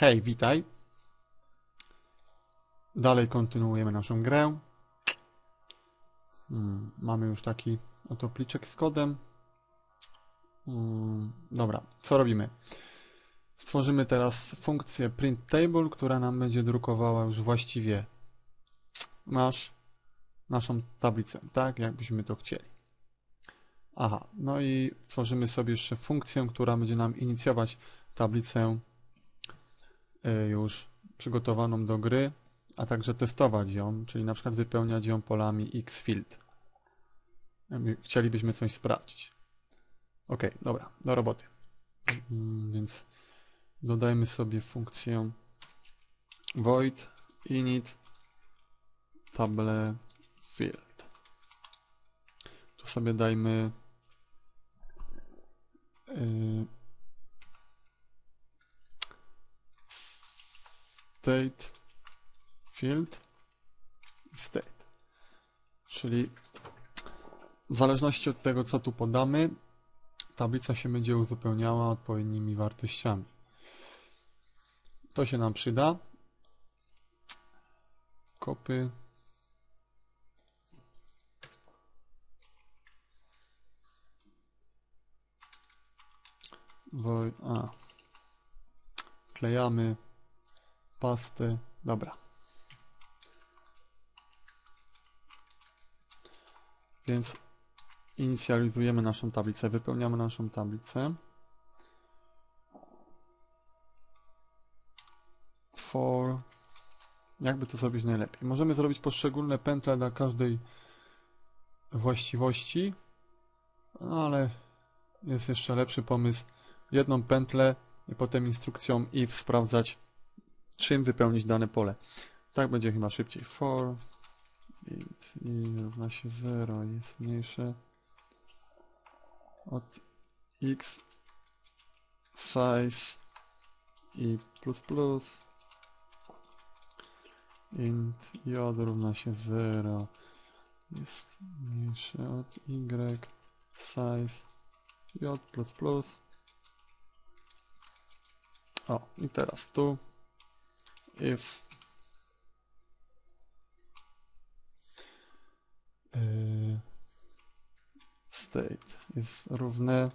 Hej, witaj. Dalej kontynuujemy naszą grę. Hmm, mamy już taki oto pliczek z kodem. Hmm, dobra, co robimy? Stworzymy teraz funkcję print table, która nam będzie drukowała już właściwie nasz, naszą tablicę, tak jakbyśmy to chcieli. Aha, no i stworzymy sobie jeszcze funkcję, która będzie nam inicjować tablicę już przygotowaną do gry, a także testować ją, czyli na przykład wypełniać ją polami xfield. Jakby Chcielibyśmy coś sprawdzić. Ok, dobra, do roboty. Mm, Więc dodajmy sobie funkcję void init table field. Tu sobie dajmy y, state field state. Czyli w zależności od tego, co tu podamy, tablica się będzie uzupełniała odpowiednimi wartościami. To się nam przyda. Kopy. Woj, a. Klejamy pastę. Dobra. Więc inicjalizujemy naszą tablicę, wypełniamy naszą tablicę. For. Jakby to zrobić najlepiej? Możemy zrobić poszczególne pętle dla każdej właściwości, no ale jest jeszcze lepszy pomysł. Jedną pętlę i potem instrukcją if sprawdzać, czym wypełnić dane pole. Tak będzie chyba szybciej. For int i równa się 0 jest mniejsze od x size i plus plus int j równa się 0 jest mniejsze od y size j plus plus o i teraz tu if. Y, state jest równe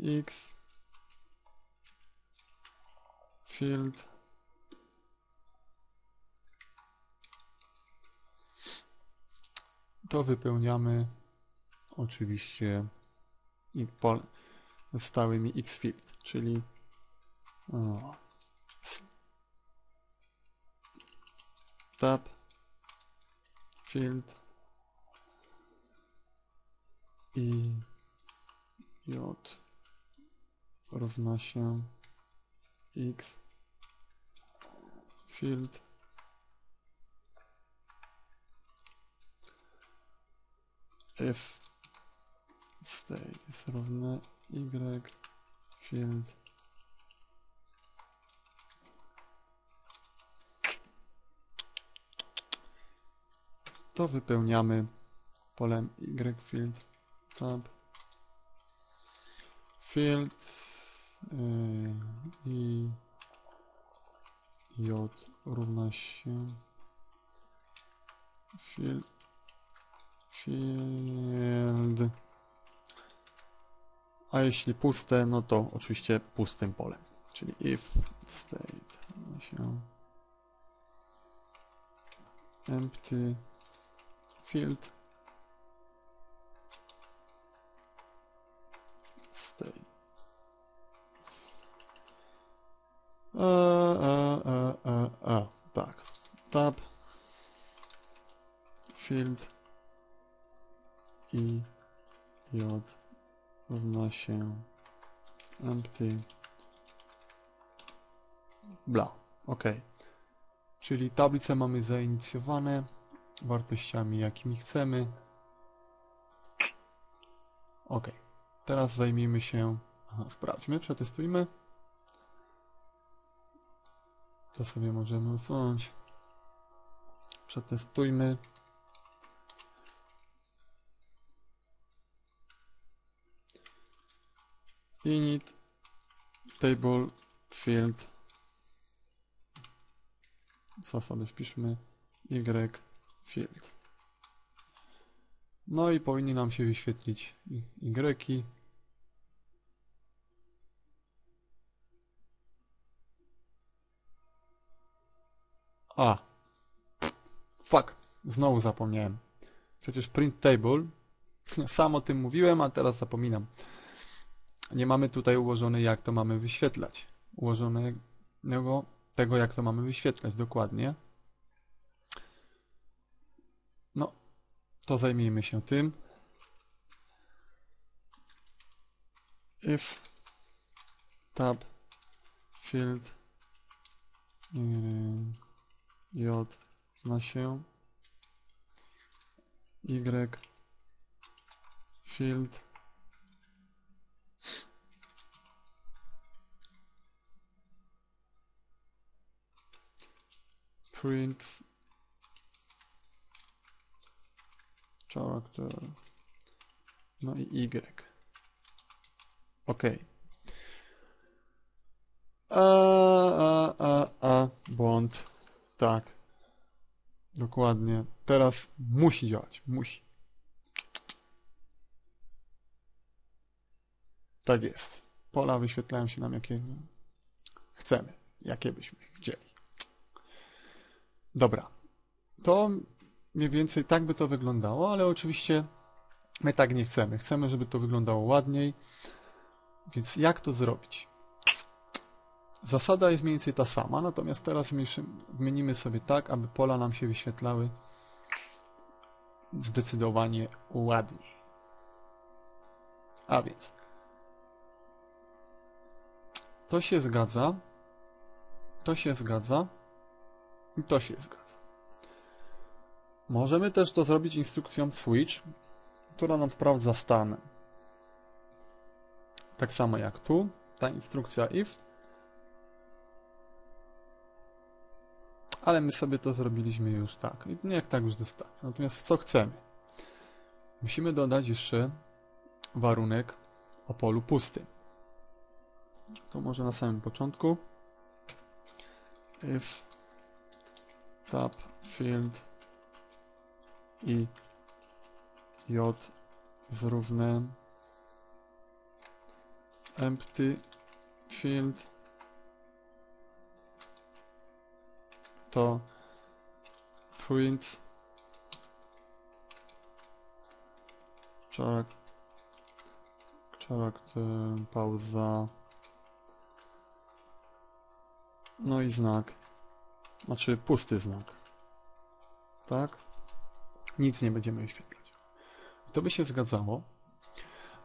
x. Field. To wypełniamy oczywiście stałymi x field, czyli o, tab. Field. I j. Równa się x. Field. If state jest równe y. Field to wypełniamy polem y field tab field yy, i j równa się field field a jeśli puste, no to oczywiście pustym polem. Czyli if state się empty field state. A, a, a, a, a, tak. Tab field i j równa się empty bla. Ok. Czyli tablicę mamy zainicjowane wartościami jakimi chcemy. Ok. Teraz zajmijmy się. Aha, sprawdźmy, przetestujmy. To sobie możemy usunąć. Przetestujmy. init table field co sobie wpiszmy y field no i powinni nam się wyświetlić y a. Fuck. Znowu zapomniałem. Przecież print table. Sam o tym mówiłem, a teraz zapominam. Nie mamy tutaj ułożone jak to mamy wyświetlać. Ułożonego tego jak to mamy wyświetlać dokładnie no to zajmijmy się tym. If tab field j zna się. Y field. Print character no i y. Ok a, a, a, a, błąd. Tak. Dokładnie. Teraz musi działać, musi. Tak jest. Pola wyświetlają się nam jakie chcemy, jakie byśmy chcieli. Dobra. To mniej więcej tak by to wyglądało, ale oczywiście my tak nie chcemy. Chcemy, żeby to wyglądało ładniej. Więc jak to zrobić? Zasada jest mniej więcej ta sama, natomiast teraz zmienimy sobie tak, aby pola nam się wyświetlały zdecydowanie ładniej. A więc to się zgadza, to się zgadza, i to się zgadza. Możemy też to zrobić instrukcją switch, która nam sprawdza stan. Tak samo jak tu, ta instrukcja if. Ale my sobie to zrobiliśmy już tak. I niech tak już zostanie. Natomiast co chcemy? Musimy dodać jeszcze warunek o polu pustym. To może na samym początku. If tab field i j zrówne empty field. To print. Charakter, pauza. No i znak. Znaczy pusty znak. Tak? Nic nie będziemy wyświetlać. To by się zgadzało.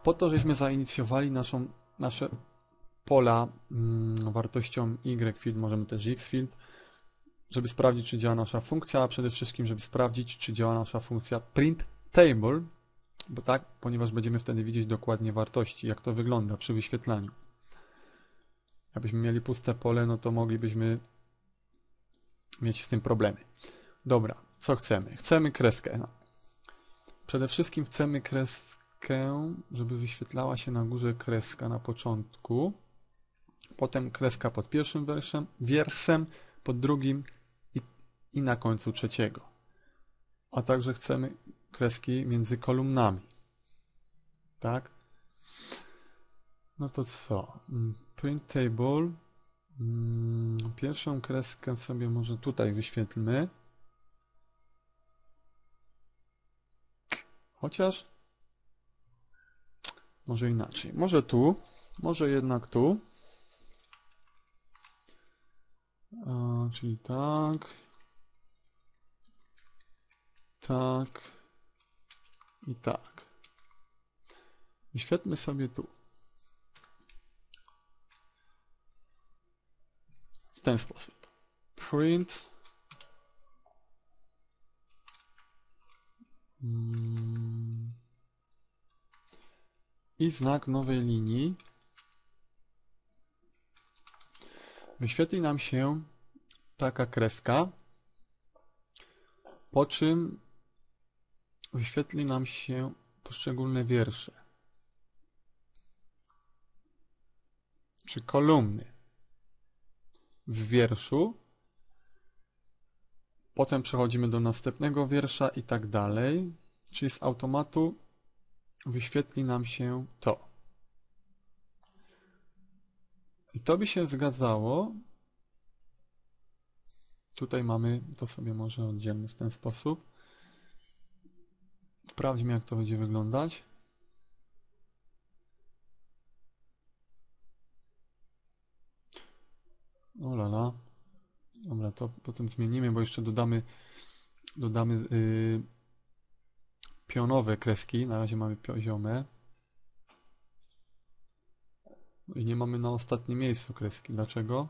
Po to, żeśmy zainicjowali naszą, nasze pola mm, wartością y field, możemy też x field, żeby sprawdzić, czy działa nasza funkcja, a przede wszystkim, żeby sprawdzić, czy działa nasza funkcja print table, bo tak, ponieważ będziemy wtedy widzieć dokładnie wartości, jak to wygląda przy wyświetlaniu. Jakbyśmy mieli puste pole, no to moglibyśmy mieć z tym problemy. Dobra, co chcemy? Chcemy kreskę. No. Przede wszystkim chcemy kreskę, żeby wyświetlała się na górze kreska na początku, potem kreska pod pierwszym wierszem, wierszem pod drugim i, i na końcu trzeciego. A także chcemy kreski między kolumnami. Tak? No to co? Mm, print table Mm, pierwszą kreskę sobie może tutaj wyświetlmy. Chociaż może inaczej. Może tu, może jednak tu. A, czyli tak. Tak. I tak. Wyświetlmy sobie tu. ten sposób. Print i znak nowej linii wyświetli nam się taka kreska, po czym wyświetli nam się poszczególne wiersze czy kolumny. w wierszu. Potem przechodzimy do następnego wiersza i tak dalej. Czyli z automatu wyświetli nam się to. I to by się zgadzało. Tutaj mamy, to sobie może oddzielmy w ten sposób. Sprawdźmy, jak to będzie wyglądać. O lala. Dobra, to potem zmienimy, bo jeszcze dodamy dodamy yy, pionowe kreski. Na razie mamy poziome. I nie mamy na ostatnim miejscu kreski. Dlaczego?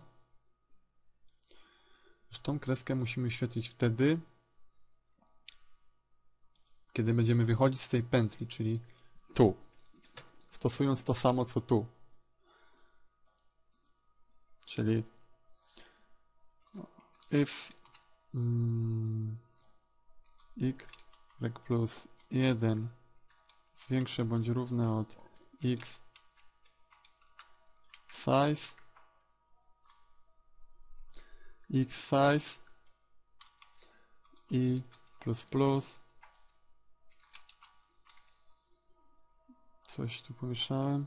Tą kreskę musimy świecić wtedy, kiedy będziemy wychodzić z tej pętli, czyli tu. Stosując to samo, co tu. Czyli if mm, y plus 1 większe bądź równe od x size x size i plus plus. Coś tu pomieszałem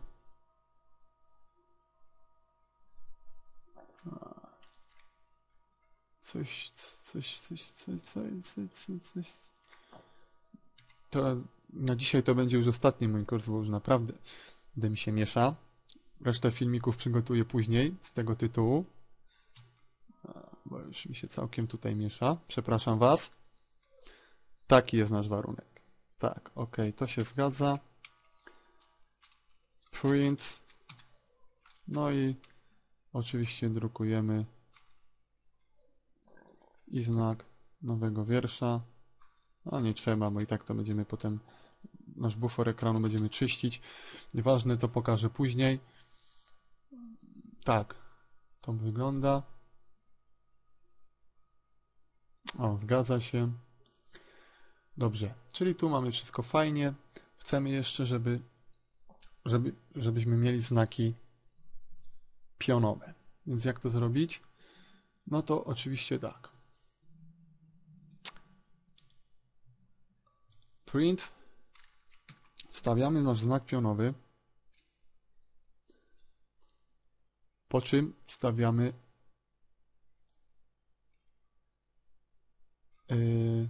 coś, coś, coś, coś, coś, coś, coś, coś. To na dzisiaj to będzie już ostatni mój kurs, bo już naprawdę mi się miesza. Resztę filmików przygotuję później z tego tytułu. Bo już mi się całkiem tutaj miesza. Przepraszam Was. Taki jest nasz warunek. Tak, ok, to się zgadza. Print. No i oczywiście drukujemy i znak nowego wiersza. A nie trzeba, bo i tak to będziemy potem nasz bufor ekranu będziemy czyścić. Nieważne, to pokażę później. Tak, to wygląda. O, zgadza się. Dobrze, czyli tu mamy wszystko fajnie. Chcemy jeszcze, żeby, żeby, żebyśmy mieli znaki pionowe. Więc jak to zrobić? No to oczywiście tak. Print. Wstawiamy nasz znak pionowy. Po czym wstawiamy yy,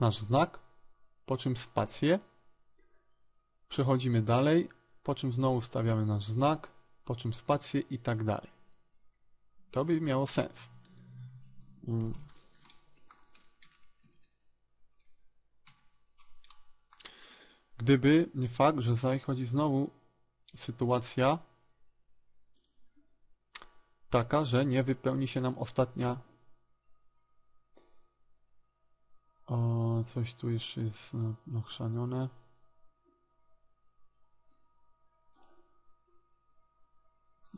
nasz znak, po czym spację. Przechodzimy dalej, po czym znowu wstawiamy nasz znak, po czym spację i tak dalej. To by miało sens. Mm. Gdyby nie fakt, że zachodzi znowu sytuacja taka, że nie wypełni się nam ostatnia o, coś tu jeszcze jest nachrzanione.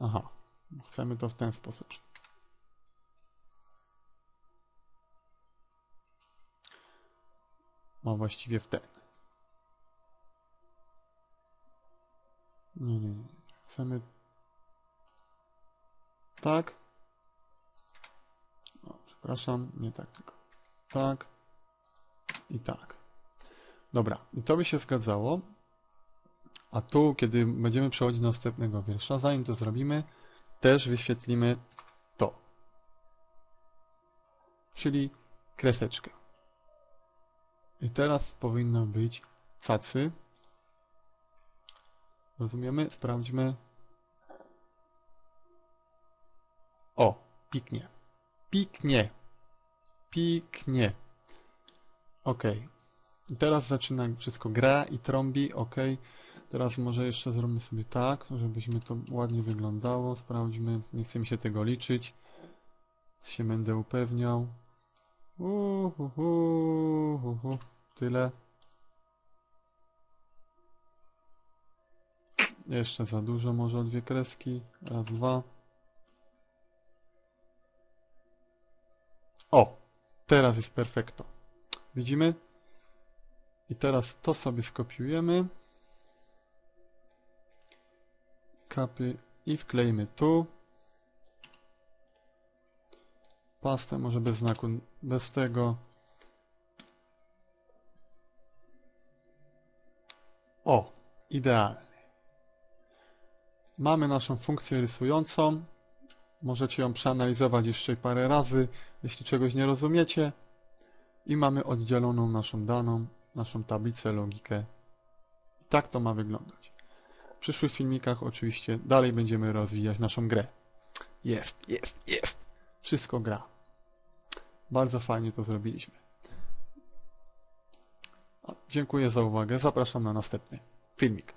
Aha, chcemy to w ten sposób. A właściwie w ten. Nie, nie, nie. Chcemy tak. O, przepraszam, nie tak tylko. Tak. I tak. Dobra, i to by się zgadzało. A tu, kiedy będziemy przechodzić do następnego wiersza, zanim to zrobimy, też wyświetlimy to. Czyli kreseczkę. I teraz powinno być cacy. Rozumiemy? Sprawdźmy. O, piknie. Piknie. Piknie. Ok. I teraz zaczyna wszystko gra i trąbi. Ok. Teraz może jeszcze zrobimy sobie tak, żebyśmy to ładnie wyglądało. Sprawdźmy. Nie chcę mi się tego liczyć. Się będę upewniał. Uhuhu, tyle. Jeszcze za dużo, może dwie kreski. Raz, dwa. O! Teraz jest perfekto. Widzimy? I teraz to sobie skopiujemy. copy i wklejmy tu. Pastę może bez znaku, bez tego. O, idealnie. Mamy naszą funkcję rysującą. Możecie ją przeanalizować jeszcze parę razy, jeśli czegoś nie rozumiecie. I mamy oddzieloną naszą daną, naszą tablicę, logikę. I tak to ma wyglądać. W przyszłych filmikach oczywiście dalej będziemy rozwijać naszą grę. Jest, jest, jest. Wszystko gra. Bardzo fajnie to zrobiliśmy. Dziękuję za uwagę. Zapraszam na następny filmik.